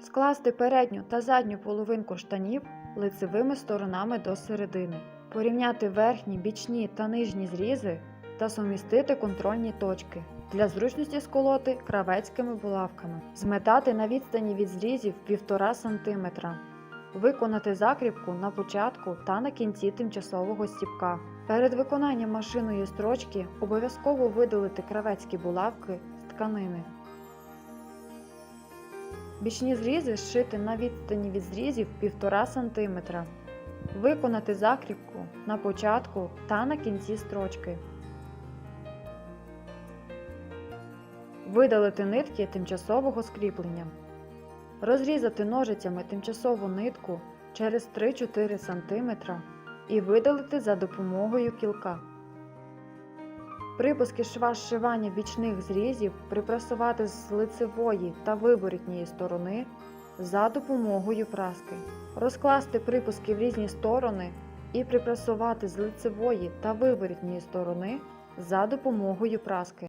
Скласти передню та задню половинку штанів лицевими сторонами до середини. Порівняти верхні, бічні та нижні зрізи та сумістити контрольні точки. Для зручності сколоти кравецькими булавками. Зметати на відстані від зрізів 1,5 см. Виконати закріпку на початку та на кінці тимчасового стіпка. Перед виконанням машиною строчки обов'язково видалити кравецькі булавки з тканини. Бічні зрізи зшити на відстані від зрізів 1,5 см. Виконати закріпку на початку та на кінці строчки. Видалити нитки тимчасового скріплення. Розрізати ножицями тимчасову нитку через 3-4 см і видалити за допомогою кілка. Припуски шва зшивання бічних зрізів припрасувати з лицевої та виворітньої сторони за допомогою праски. Розкласти припуски в різні сторони і припрасувати з лицевої та виворітньої сторони за допомогою праски.